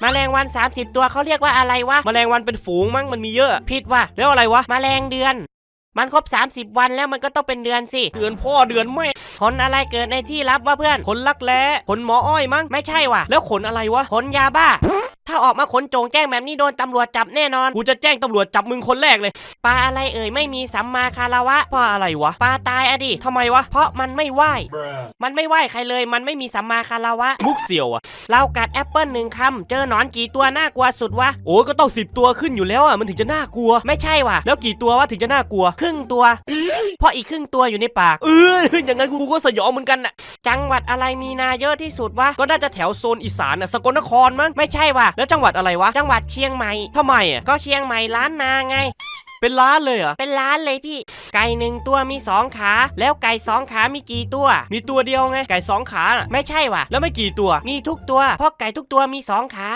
แมลงวัน 30 ตัวเขาเรียกว่าอะไรวะแมลงวันเป็นฝูงมั้งมันมีเยอะผิดว่ะแล้วอะไรวะแมลงเดือน มันครบ 30 วันแล้วมันก็ต้องเป็นเดือนสิเดือนพ่อเดือนแม่ขนอะไรเกิดในที่ลับวะเพื่อนขนลักแร้ขนหมออ้อยมั้งไม่ใช่ว่ะ แล้วขนอะไรวะขนยาบ้า ถ้าออกมาขนโจงแจ้งแบบนี้โดนตำรวจจับแน่นอน กูจะแจ้งตำรวจจับมึงคนแรกเลย ปลาอะไรเอ่ยไม่มีสัมมาคารวะว่าอะไรวะ ปลาตายอะดิทำไมวะ เพราะมันไม่ไหว มันไม่ไหวใครเลย มันไม่มีสัมมาคารวะ มุกเสี่ยวอะเรากัดแอปเปิลหนึ่งคำเจอหนอนกี่ตัวน่ากลัวสุดวะ โอ้ก็ต้องสิบตัวขึ้นอยู่แล้วอะมันถึงจะน่ากลัว ไม่ใช่ว่ะแล้วกี่ตัววะถึงจะน่ากลัว ครึ่งตัว เพราะอีกครึ่งตัวอยู่ในปาก เอออย่างนั้นกูก็สยองเหมือนกันน่ะ จังหวัดอะไรมีนาเยอะที่สุดวะก็น่าจะแถวโซนอีสานน่ะสกลนครมั้งไม่ใช่ว่ะแล้วจังหวัดอะไรวะจังหวัดเชียงใหม่ทำไมอะก็เชียงใหม่ล้านนาไง เป็นล้านเลยเหรอเป็นล้านเลยพี่ ไก่หนึ่งตัวมีสองขา แล้วไก่สองขามีกี่ตัว มีตัวเดียวไงไก่สองขาน่ะไม่ใช่ว่ะแล้วไม่กี่ตัว มีทุกตัวเพราะไก่ทุกตัวมีสองขา